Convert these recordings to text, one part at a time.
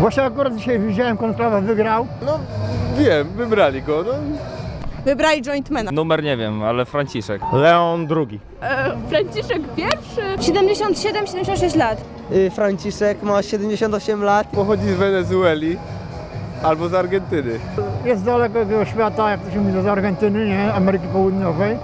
Właśnie akurat dzisiaj widziałem, konklawa wygrał. No wiem, wybrali go. No. Wybrali jointmana. Numer nie wiem, ale Franciszek. Leon II. Franciszek pierwszy. 77-76 lat. Y, Franciszek ma 78 lat. Pochodzi z Wenezueli albo z Argentyny. Jest z dalekiego świata, jak to się mówi, z Argentyny, nie? Ameryki Południowej.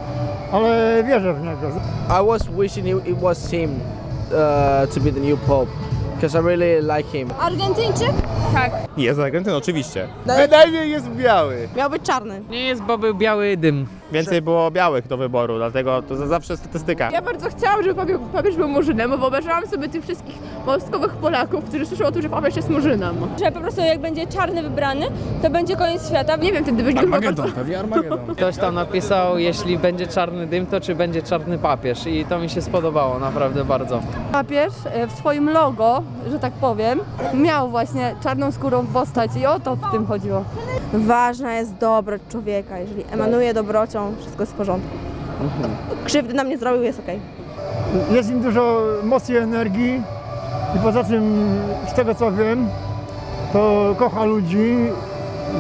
Ale wierzę w niego. I was wishing it, it was him uh, to be the new pope because I really like him. Argentyńczyk? Tak. Jest z Argentyny, oczywiście. Bynajmniej jest biały. Miał być czarny. Nie jest, bo był biały dym. Więcej było białych do wyboru, dlatego to za- zawsze statystyka. Ja bardzo chciałam, żeby papież, papież był murzynem, bo wyobrażałam sobie tych wszystkich wojskowych Polaków, którzy słyszą o tym, że papież jest murzynem. Że po prostu jak będzie czarny wybrany, to będzie koniec świata. Nie wiem, wtedy będzie bardzo... pewnie Armagedon. Ktoś tam napisał, jeśli będzie czarny dym, to czy będzie czarny papież. I to mi się spodobało naprawdę bardzo. Papież e, w swoim logo, że tak powiem, miał właśnie czarną skórą postać i o to w tym chodziło. Ważna jest dobroć człowieka. Jeżeli emanuje dobrocią, wszystko jest w porządku. Krzywdy nam nie zrobił, jest okej. Jest im dużo mocy i energii. I poza tym, z tego co wiem, to kocha ludzi.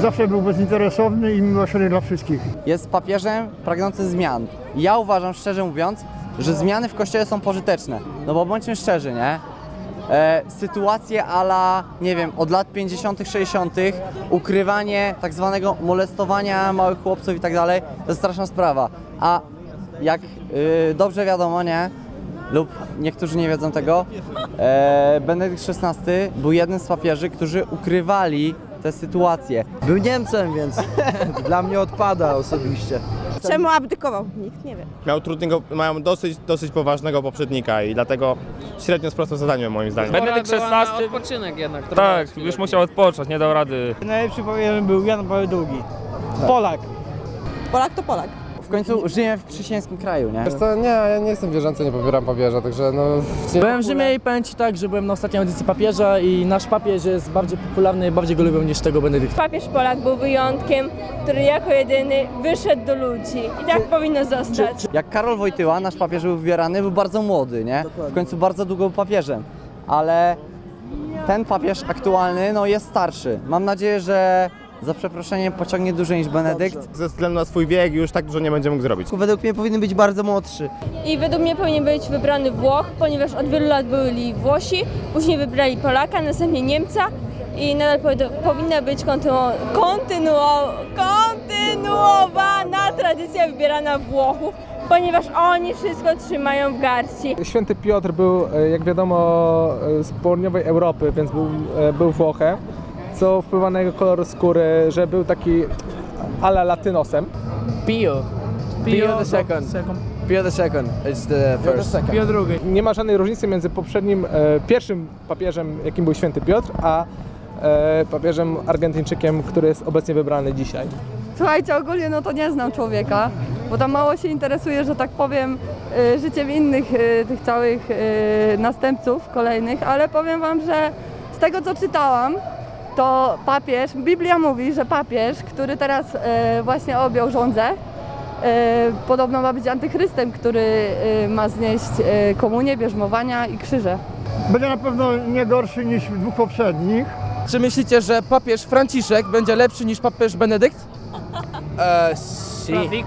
Zawsze był bezinteresowny i miłosierny dla wszystkich. jest papieżem pragnący zmian. Ja uważam, szczerze mówiąc, że zmiany w kościele są pożyteczne. No bo bądźmy szczerzy, nie? E, sytuacje ala, nie wiem, od lat 50., 60., ukrywanie tak zwanego molestowania małych chłopców i tak dalej, to jest straszna sprawa. A jak y, dobrze wiadomo, nie? Lub niektórzy nie wiedzą tego, e, Benedykt XVI był jednym z papieży, którzy ukrywali te sytuacje. Był Niemcem, więc dla mnie odpada osobiście. Czemu abdykował? Nikt nie wie. Miał trudnego, mają dosyć, dosyć poważnego poprzednika i dlatego średnio sprostał zadaniu moim zdaniem. Benedykt XVI. odpoczynek jednak. Tak, już musiał odpocząć, nie dał rady. Najlepszy papieżem był Jan Paweł II. Polak. Polak to Polak. W końcu żyjemy w chrześcijańskim kraju, nie? Wiesz co, nie, ja nie jestem wierzący, nie popieram papieża, także no... Byłem w Rzymie i powiem Ci tak, że byłem na ostatniej audycji papieża i nasz papież jest bardziej popularny i bardziej go lubią niż tego Benedykta. Papież Polak był wyjątkiem, który jako jedyny wyszedł do ludzi. I tak powinno zostać. Jak Karol Wojtyła, nasz papież był wybierany, był bardzo młody, nie? W końcu bardzo długo był papieżem, ale ten papież aktualny, no jest starszy. Mam nadzieję, że za przeproszeniem pociągnie dłużej niż Benedykt. Ze względu na swój wiek już tak dużo nie będzie mógł zrobić. Według mnie powinien być bardzo młodszy. I według mnie powinien być wybrany Włoch, ponieważ od wielu lat byli Włosi, później wybrali Polaka, następnie Niemca i nadal powi- powinna być kontynuo- kontynuo- kontynuowana tradycja wybierana Włochów, ponieważ oni wszystko trzymają w garści. Święty Piotr był, e, jak wiadomo, e, z południowej Europy, więc był, e, był Włochem, co wpływa na jego kolor skóry, że był taki ala latynosem. Pio. Pio the second. Pio the second. It's the first. Piotr II. Nie ma żadnej różnicy między poprzednim, e, pierwszym papieżem, jakim był święty Piotr, a e, papieżem Argentyńczykiem, który jest obecnie wybrany dzisiaj. Słuchajcie, ogólnie no to nie znam człowieka, bo tam mało się interesuje, że tak powiem, y, życiem innych y, tych całych y, następców kolejnych, ale powiem wam, że z tego co czytałam, to papież, Biblia mówi, że papież, który teraz y, właśnie objął rządzę, y, podobno ma być antychrystem, który y, ma znieść komunię, bierzmowania i krzyże. Będzie na pewno nie gorszy niż w dwóch poprzednich. Czy myślicie, że papież Franciszek będzie lepszy niż papież Benedykt? Eee, si.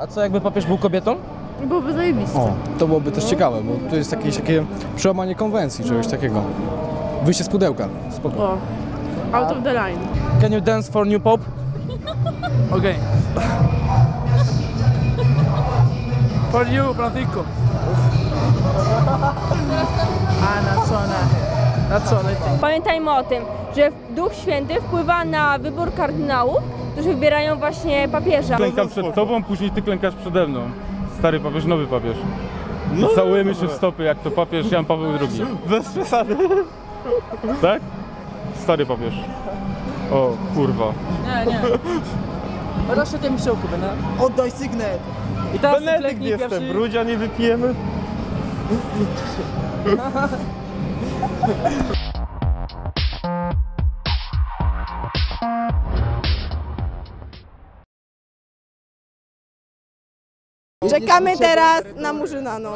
A co jakby papież był kobietą? Byłoby zajebiście. O, to byłoby też ciekawe, bo to jest jakieś takie przełamanie konwencji, czegoś takiego. Wyjście z pudełka. Spoko. O. Out of the line. Can you dance for new pope? Okay. For you, Francisco. A na co na... Na co na Pamiętajmy o tym, że Duch Święty wpływa na wybór kardynałów, którzy wybierają właśnie papieża. Klękam przed tobą, później ty klękasz przede mną. Stary papież, nowy papież. I całujemy się w stopy, jak to papież Jan Paweł II. Bez przesady. Tak? Stary papież. O, kurwa. Nie, nie. Proszę tym psiołku, będę. Oddaj sygnet. I teraz Benedykt jestem, pierwszy. brudzia nie wypijemy. Czekamy teraz na Murzyna, no.